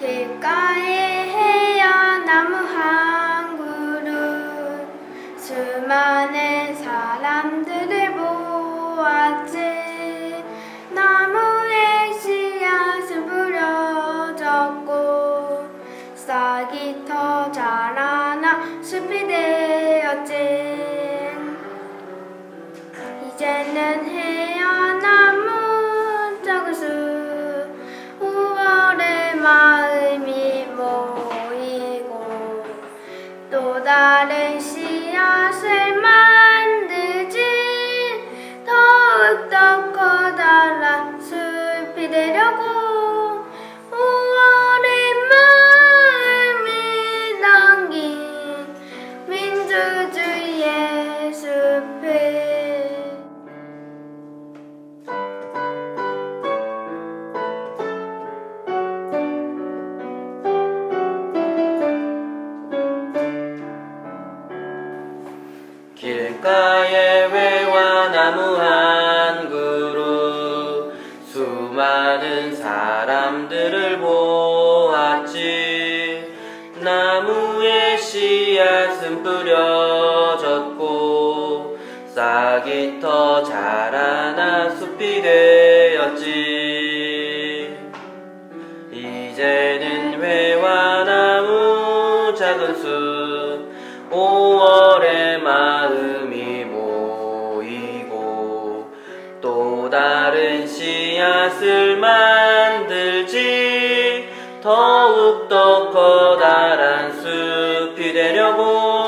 길가에 해야 나무 한 그루 수많은 사람들을 보았지. 나무에 씨앗은 부러졌고 싹이 더 자라 되었지 이제는 작은 숲 5월의 마음이 모이고 또 다른 씨앗을 만들지 더욱더 커다란 숲이 되려고 길가에 외와 나무 한 그루 수많은 사람들을 보았지. 나무에 씨앗은 뿌려졌고 싹이 터 자라나 숲이 되었지. 이제는 회와 나무 작은 숲 5월 다른 씨앗을 만들지. 더욱더 커다란 숲이 되려고